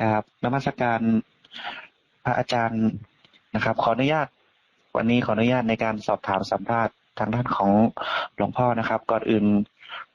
ครับนมัสการพระอาจารย์นะครับ ขออนุญาต วันนี้ขออนุญาตในการสอบถามสัมภาษณ์ทางด้านของหลวงพ่อนะครับ ก่อนอื่น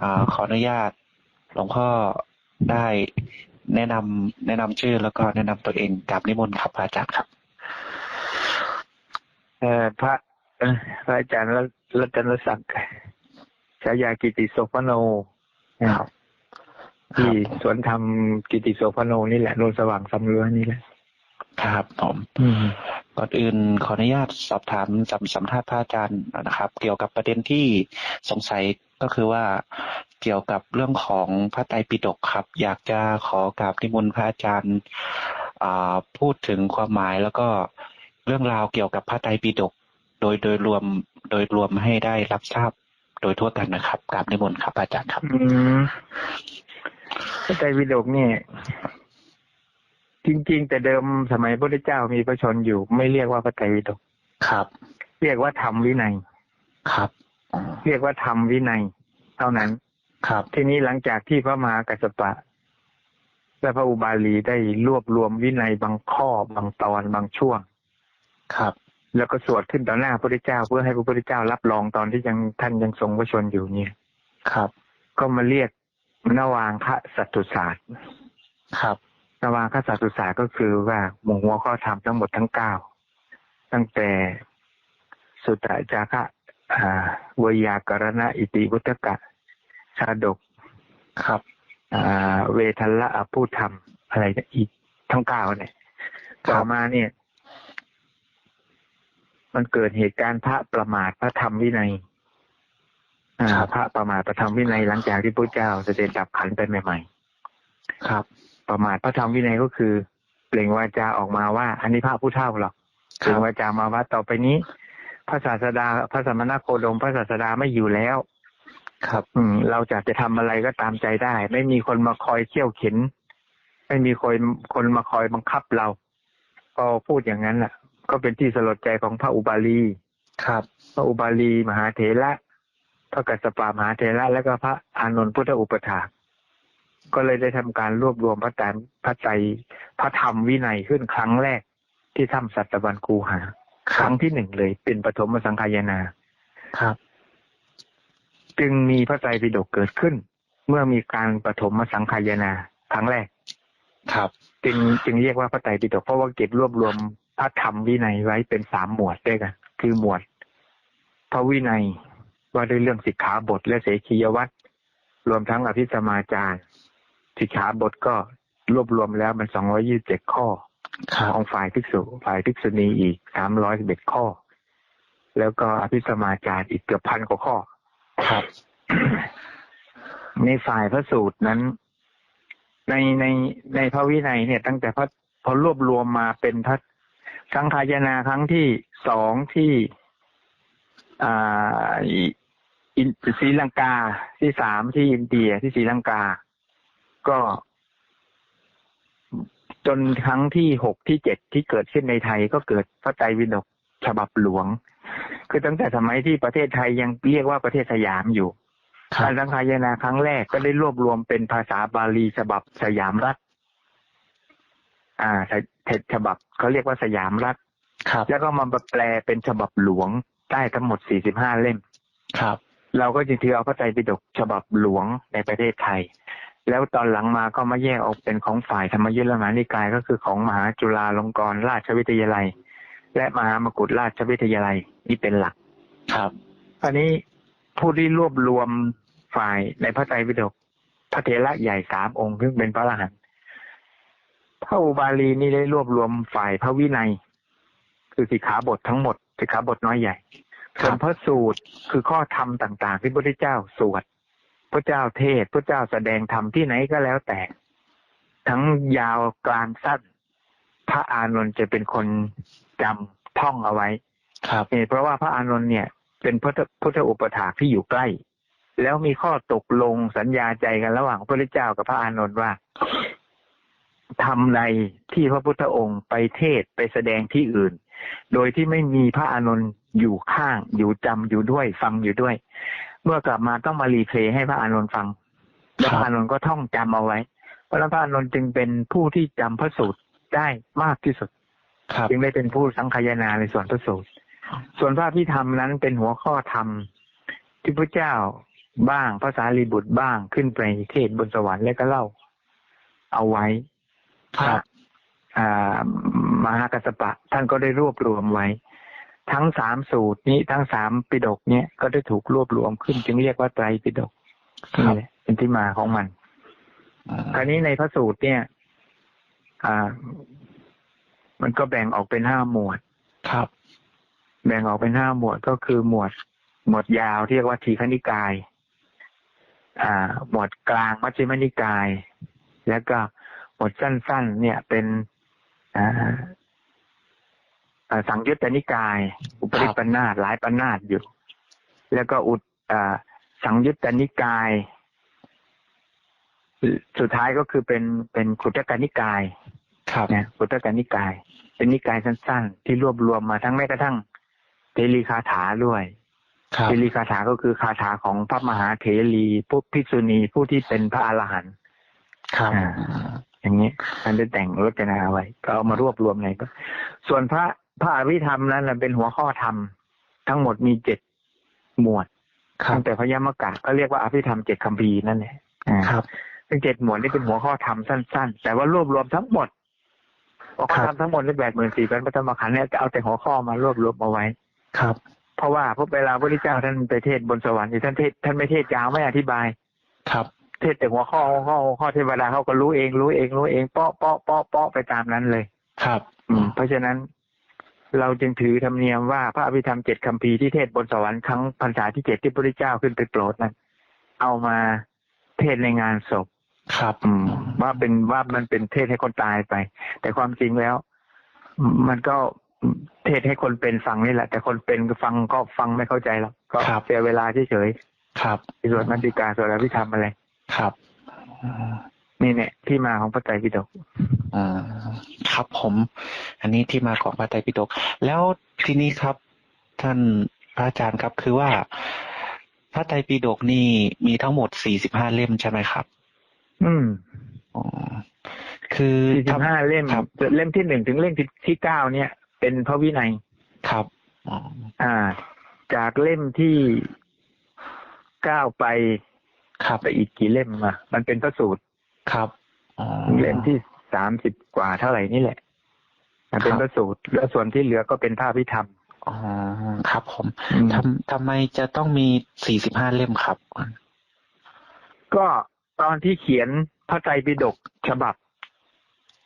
อาขออนุญาต หลวงพ่อได้แนะนำแนะนำชื่อแล้วก็แนะนำตัวเองกราบนิมนต์ครับพระอาจารย์ครับเออพระเอ่อพระอาจารย์รัรัตนศักดิ์ฉายากิติโสพโนครับ ที่สวนธรรมกิติโสพโนนี่แหละโนนสว่างสำเรือนี่แหละครับผมก่อนอื่นขออนุญาตสอบถามสัมสัมภาษณ์พระอาจารย์นะครับ เกี่ยวกับประเด็นที่สงสัยก็คือว่าเกี่ยวกับเรื่องของพระไตรปิฎกครับ อยากจะขอกราบนิมนต์พระอาจารย์อ่าพูดถึงความหมายแล้วก็เรื่องราวเกี่ยวกับพระไตรปิฎกโดยโดยรวมโดยรวมให้ได้รับทราบโดยทั่วกันนะครับกราบนิมนต์ครับอาจารย์ครับอืม พระไตรปิฎกเนี่ยจริง ๆ แต่เดิมสมัยพระพุทธเจ้ามีพระชนอยู่ ไม่เรียกว่าพระไตรปิฎกครับ เรียกว่าธรรมวินัยครับ เรียกว่าธรรมวินัย เท่านั้นครับ ทีนี้หลังจากที่พระมหากัสสปะ และพระอุบาลีได้รวบรวมวินัยบางข้อบางตอนบางช่วง ครับ แล้วก็สวดขึ้นต่อหน้าพระพุทธเจ้า เพื่อให้พระพุทธเจ้ารับรองตอนที่ยังท่านยังทรงพระชนอยู่เนี่ยครับ ก็มาเรียก นวางคะสัตตุศาสตร์ ครับนวางคะสัตตุศาสตร์ก็คือว่าหมู่หัวข้อธรรมทั้งหมดทั้งเก้าตั้งแต่สุตตะจาคะอ่าวยากรณะอิติวุตกะ ชาดกครับอ่าเวทัลละอภูธรรมอะไรเนี่ยอีกทั้งเก้าเนี่ยครับต่อมาเนี่ย มันเกิดเหตุการณ์พระประมาทพระธรรมวินัยอ่า พระประมาทพระธรรมวินัยหลังจากที่พระเจ้าเสด็จดับขันไปใหม่ครับๆประมาทพระธรรมวินัยก็คือ เปล่งวาจาออกมาว่า อันนี้พระผู้เฒ่าหรอกเปล่งวาจามาว่าต่อไปนี้ พระศาสดาพระสมณโคดมพระศาสดาไม่อยู่แล้ว ครับ อืม เราจะจะทำอะไรก็ตามใจได้ ไม่มีคนมาคอยเขี่ยวเข็น ไม่มีคนคนมาคอยบังคับเราพอพูดอย่างนั้นล่ะก็เป็นที่สลดใจของพระอุบาลี ครับ พระอุบาลีมหาเถระ พระกัสสปะมหาเถระและก็พระอานนท์พุทธอุปถากก็เลยได้ทำการรวบรวมพระไตรพระไตรพระธรรมวินัยขึ้นครั้งแรกที่ถ้ำสัตบันคูหา ครั้งที่หนึ่งเลยเป็นปฐมสังขายนาครับ จึงมีพระไตรปิฎกเกิดขึ้น เมื่อมีการปฐมสังขายนาครั้งแรก ครับ จึงจึงเรียกว่าพระไตรปิฎกเพราะว่าเก็บรวบรวมพระธรรมวินัยไว้เป็นสามหมวดด้วยกันคือหมวด พระวินัย ว่าด้วยเรื่องสิกขาบทและเสขียวัตรรวมทั้งอภิสมาจารสิกขาบทก็รวบรวมแล้วมันสองร้อยี่สิบเจ็ดข้อครับของฝ่ายภิกษุฝ่ายภิกษุณีอีกสามร้อยสิบเอ็ดข้อ แล้วก็อภิสมาจารอีกเกือบพันกว่าข้อครับ ในฝ่ายพระสูตรนั้น ในในในพระวินัยเนี่ย ตั้งแต่พระพอรวบรวมมาเป็นพระสังขายนาครั้งที่สองที่อ่า อิอินศรีลังกาที่สามที่อินเดียที่ศรีลังกา ก็ จนครั้งที่หกที่เจ็ดที่เกิดขึ้นในไทยก็เกิดพระไตรปิฎกฉบับหลวง คือตั้งแต่สมัยที่ประเทศไทยยังเรียกว่าประเทศสยามอยู่ครักาบรสังขายนาครั้งแรกก็ได้รวบรวมเป็นภาษาบาลีฉบับสยามรัฐ อ่าเทฉบับเขาเรียกว่าสยามรัฐ ครับ แล้วก็มาแปลเป็นฉบับหลวงได้ทั้งหมด45เล่ม ครับ เราก็จึงถือเอาพระไตรปิฎกฉบับหลวงในประเทศไทย แล้วตอนหลังมาก็มาแยกออกเป็นของฝ่ายธรรมยุทธมหานิกายก็คือของมหาจุฬาลงกรณราชวิทยาลัย และมหามกุฏราชวิทยาลัยนี่เป็นหลักครับอันนี้ผู้ที่รวบรวมฝ่ายในพระไตรปิฎกพระเถระใหญ่สามองค์ซึ่งเป็นพระอรหันต์พระอุบาลีนี่ได้รวบรวมฝ่ายพระวินัย คือสิกขาบททั้งหมดสิกขาบทน้อยใหญ่ ส่วนพระสูตรคือข้อธรรมต่างๆ ที่พระพุทธเจ้าสวดพระเจ้าเทศน์พระเจ้าแสดงธรรมที่ไหนก็แล้วแต่ ทั้งยาวกลางสั้น พระอานนท์จะเป็นคนจำท่องเอาไว้ครับเหตุเพราะว่าพระอานนท์เนี่ย เป็นพุทธพุทธอุปถากที่อยู่ใกล้ แล้วมีข้อตกลงสัญญาใจกันระหว่างพระพุทธเจ้ากับพระอานนท์ว่าทำใดที่พระพุทธองค์ไปเทศน์ไปแสดงที่อื่น โดยที่ไม่มีพระอานนท์อยู่ข้าง อยู่จำอยู่ด้วยฟังอยู่ด้วย เมื่อกลับมาต้องมารีเพลย์ให้พระอานนท์ฟังแล้วพระอานนท์ก็ท่องจำเอาไว้พราะฉะนั้นพระอานนท์จึงเป็นผู้ที่จำพระสูตรได้มากที่สุดครับจึงได้เป็นผู้สังคายนาในส่วนพระสูตร ส่วนพระพิธรรมนั้นเป็นหัวข้อธรรมที่พระเจ้าบ้างภาษาลีบุตรบ้างขึ้นไปเทศน์บนสวรรค์และก็เล่าเอาไว้ครับอ่า มหากัสสปะ ท่านก็ได้รวบรวมไว้ ทั้งสามสูตรนี้ทั้งสามปิฎกเนี้ยก็ได้ถูกรวบรวมขึ้น จึงเรียกว่าไตรปิฎกครับนี่แหละเป็นที่มาของมันคราวนี้ในพระสูตรเนี่ย อ่า มันก็แบ่งออกเป็นห้าหมวด ครับ แบ่งออกเป็นห้าหมวดก็คือหมวด หมวดยาวที่เรียกว่าทีฆนิกาย อ่า หมวดกลางมัชฌิมนิกาย แล้วก็หมวดสั้นๆเนี่ยเป็นอ่าอ่า สังยุตตนิกาย อุปริปันธาตหลายปันธาตอยู่ แล้วก็อุดอ่าสังยุตตนิกาย สุดท้ายก็คือเป็นเป็นขุตกนิกายครับนะพุทธกนิกาย เป็นนิกายสั้นๆ ที่รวบรวมมาทั้งแม้กระทั่งเทลีคาถาด้วยครับเทลีคาถาก็คือคาถาของพระมหาเถรีผู้ภิกษุณีผู้ที่เป็นพระอรหันต์ครับ อ่าอย่างนี้ท่านได้แต่งรจนาไว้ ก็เอามารวบรวมในก็ส่วนพระพระอภิธรรมนั้นน่ะเป็นหัวข้อธรรม ทั้งหมดมีเจ็ดหมวดครับตั้งแต่พระยมกะก็เรียกว่าอภิธรรมเจ็ดคำพีร์นั่นแหละอ่าครับซึ่งเจ็ดหมวดนี่เป็นหัวข้อธรรมสั้น ๆ แต่ว่ารวบรวมทั้งหมดหัวข้อธรรมทั้งหมดในแปดหมื่นสี่พันพระธรรมขันธ์เนี่ยจะเอาแต่หัวข้อมารวบรวมเอาไว้ครับ เพราะว่าพระเวลาพระพุทธเจ้าท่านไปเทศน์บนสวรรค์นี่ท่านเทศน์ท่านไม่เทศน์ยาวไม่อธิบาย ครับ เทศน์แต่หัวข้อหัวข้อหัวข้อเทวดาเขาก็รู้เองรู้เองรู้เองเปาะเปาะเปาะเปาะไปตามนั้นเลย ครับ อืม เพราะฉะนั้น เราจึงถือธรรมเนียมว่าพระอภิธรรมเจ็ดคำพีร์ที่เทศน์บนสวรรค์ครั้งพรรษาที่เจ็ดที่พระพุทธเจ้าขึ้นไปโปรดนั้นเอามาเทศน์ในงานศพ ครับอืมว่าเป็นว่ามันเป็นเทศให้คนตายไป แต่ความจริงแล้ว มันก็เทศให้คนเป็นฟังนี่แหละ แต่คนเป็นก็ฟังก็ฟังไม่เข้าใจหรอกก็ครับเสียเวลาเฉยครับๆที่สวดมัตติกาสวดอภิธรรมอะไร ครับอ่านี่เนี่ยที่มาของพระไตรปิฎกอ่าครับผม อันนี้ที่มาของพระไตรปิฎกแล้วทีนี้ครับ ท่านพระอาจารย์ครับคือว่าพระไตรปิฎกนี่มีทั้งหมดสี่สิบห้าเล่มใช่ไหมครับ อืมอ๋อคือสี่สิบห้าเล่มครับเล่มที่หนึ่งถึงเล่มที่ที่เก้าเนี่ย เป็นพระวินัยครับอ๋ออ่า จากเล่มที่เก้าไป ครับไปอีกกี่เล่มมามันเป็นพระสูตรครับอ๋อเล่มที่สามสิบกว่าเท่าไหร่นี่แหละ มันเป็นครับพระสูตร แล้วส่วนที่เหลือก็เป็นภาพพิธรรมอ๋อครับผมอืมทำทำไมจะต้องมีสี่สิบห้าเล่มครับ ก็ตอนที่เขียนพระไตรปิฎกฉบับ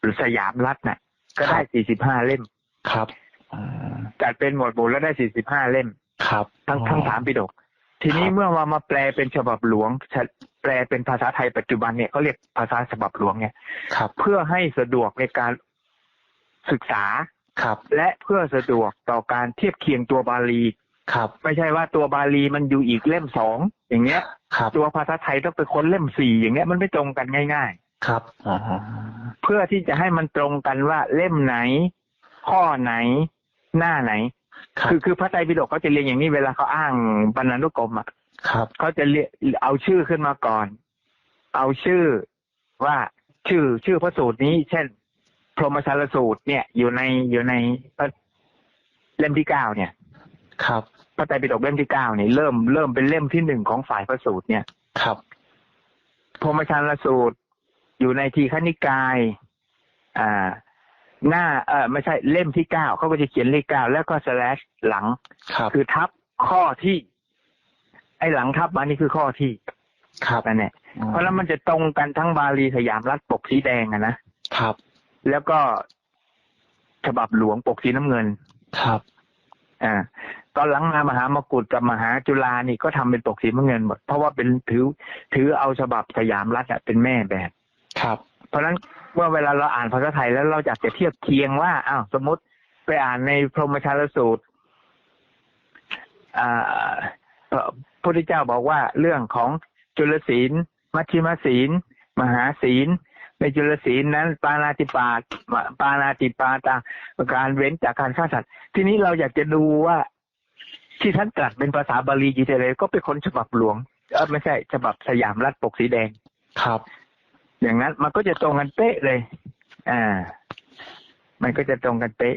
หรือสยามรัฐน่ะ ก็ได้สี่สิบห้าเล่มครับอ๋อจัดเป็นหมวดหมู่แล้วได้สี่สิบห้าเล่มครับ ทั้งทั้งสามปิฎก ทีนี้ครับเมื่อมามาแปลเป็นฉบับหลวงฉะแปลเป็นภาษาไทยปัจจุบันเนี่ยเขาเรียกภาษาฉบับหลวงเนี่ยครับ เพื่อให้สะดวกในการศึกษาครับ และเพื่อสะดวกต่อการเทียบเคียงตัวบาลีครับ ไม่ใช่ว่าตัวบาลีมันอยู่อีกเล่มสองอย่างเงี้ยครับตัวภาษาไทยต้องเป็นคนเล่มสี่อย่างเงี้ยมันไม่ตรงกันง่ายครับอ๋อๆเพื่อที่จะให้มันตรงกันว่าเล่มไหน ข้อไหน หน้าไหน ครับคือคือพระไตรปิฎกเขาจะเรียงอย่างนี้เวลาเขาอ้างบรรณานุกรมอะครับเขาจะเรียกเอาชื่อขึ้นมาก่อน เอาชื่อว่าชื่อชื่อพระสูตรนี้ เช่น พรหมชาลสูตร เนี่ย อยู่ในอยู่ในพระเล่มที่เก้าเนี่ย ครับพระไตรปิฎกเล่มที่เก้าเนี่ยเริ่มเริ่มเป็นเล่มที่หนึ่งของฝ่ายพระสูตรเนี่ยครับพรหมชาลสูตรอยู่ในทีฆนิกาย อ่า หน้าเออไม่ใช่เล่มที่เก้าเขาก็จะเขียนเลขเก้าแล้วก็สแลชหลังครับคือทับข้อที่ ไอ้หลังทับมานี่คือข้อที่ครับนั่นแหละเพราะแล้วมันจะตรงกันทั้งบาลีสยามรัฐปกสีแดงอะนะครับ แล้วก็ฉบับหลวงปกสีน้ำเงินครับอ่าตอนหลังมามหามกุฏกับมหาจุฬานี่ก็ทำเป็นปกสีน้ำเงินหมดเพราะว่าเป็นถือถือเอาฉบับสยามรัฐอะเป็นแม่แบบ ครับ เพราะฉะนั้น เมื่อเวลาเราอ่านภาษาไทยแล้วเราอยากจะเทียบเคียงว่าอ้าวสมมติไปอ่านในพรหมชาลสูตรพระพุทธเจ้าบอกว่าเรื่องของจุลศีล มัชชิมศีล มหาศีล ในจุลศีลนั้น ปานาติปาปานาติปาตาการเว้นจากการฆ่าสัตว์ ทีนี้เราอยากจะดูว่า ที่ท่านตรัสเป็นภาษาบาลีจีเทเลยก็เป็นคนฉบับหลวงเออไม่ใช่ฉบับสยามรัฐปกสีแดงครับ อย่างนั้นมันก็จะตรงกันเป๊ะเลย อ่า มันก็จะตรงกันเป๊ะ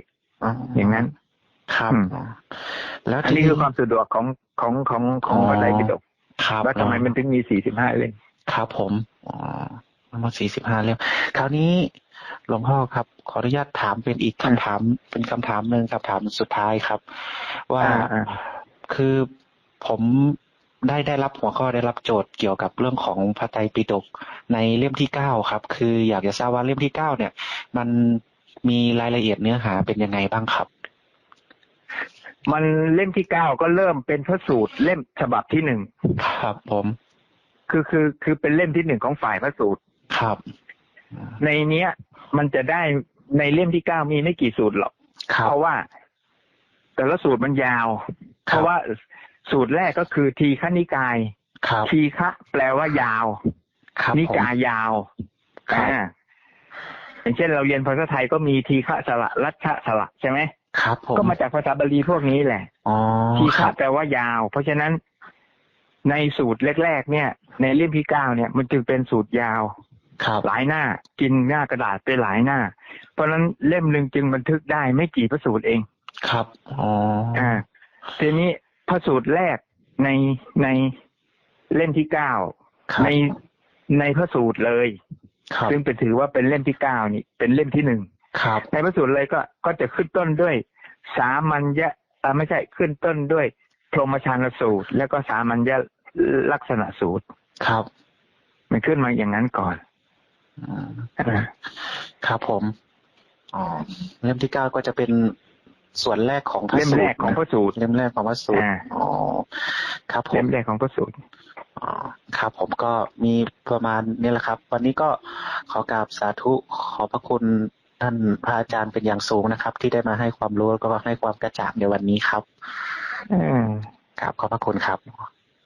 อย่างนั้น ครับอืมแล้วอันทีนี้นี้คือความสะดวกของของของของอ๋อพระไตรปิฎกครับว่าทำไมมันถึงมีสี่สิบห้าเล่มครับผมอ๋อทั้งหมดสี่สิบห้าเล่มคราวนี้หลวงพ่อครับ ขออนุญาตถามเป็นอีกคำถาม เป็นคำถามหนึ่งคำถามสุดท้ายครับ ว่าอ่าอ่าคือผม ได้ได้รับหัวข้อได้รับโจทย์เกี่ยวกับเรื่องของพระไตรปิฎกในเล่มที่เก้าครับ คืออยากจะทราบว่าเล่มที่เก้าเนี่ย มันมีรายละเอียดเนื้อหาเป็นยังไงบ้างครับ มันเล่มที่เก้าก็เริ่มเป็นพระสูตรเล่มฉบับที่หนึ่งครับ ผม คือคือคือเป็นเล่มที่หนึ่งของฝ่ายพระสูตรครับ ในเนี้ย มันจะได้ในเล่มที่เก้ามีไม่กี่สูตรหรอกครับเพราะว่า แต่ละสูตรมันยาวครับเพราะว่า สูตรแรกก็คือทีฆนิกายครับทีฆะแปลว่ายาว ครับนิผมกายยาวครับอ่าอย่างเช่นเราเรียนภาษาไทยก็มีทีฆะสระรัชชะสระใช่ไหมครับผมก็มาจากภาษาบาลีพวกนี้แหละอ๋อทีคฆะรับแปลว่ายาว เพราะฉะนั้นในสูตรแรกๆเนี่ย ในเล่มที่เก้าเนี่ยมันจึงเป็นสูตรยาวครับหลายหน้ากินหน้ากระดาษไปหลายหน้า เพราะฉะนั้นเล่มหนึ่งจึงบันทึกได้ไม่กี่พระสูตรเองครับอ๋ออ่าทีนี้ พระสูตรแรกในในเล่มที่เก้าครับในในพระสูตรเลย ครับซึ่งเป็นถือว่าเป็นเล่มที่เก้านี่ เป็นเล่มที่หนึ่งครับในพระสูตรเลยก็ก็จะขึ้นต้นด้วย สามัญญะอ่าไม่ใช่ขึ้นต้นด้วยพรหมชานสูตร แล้วก็สามัญญลักษณะสูตร ครับมันขึ้นมาอย่างนั้นก่อนอืมอ่าครับผมอ๋อเล่มที่เก้าก็จะเป็น ส่วนแรกของพระเล่มแรกของพระสูตรเล่มแรกของพระสูตรอ่าอ๋อครับผเล่มมแรกของพระสูตรอ๋อครับ ผมก็มีประมาณนี้แหละครับ วันนี้ก็ขอกราบสาธุขอบพระคุณท่านพระอาจารย์เป็นอย่างสูงนะครับ ที่ได้มาให้ความรู้แล้วก็ให้ความกระจ่างในวันนี้ครับ อืมครับขอบพระคุณครับ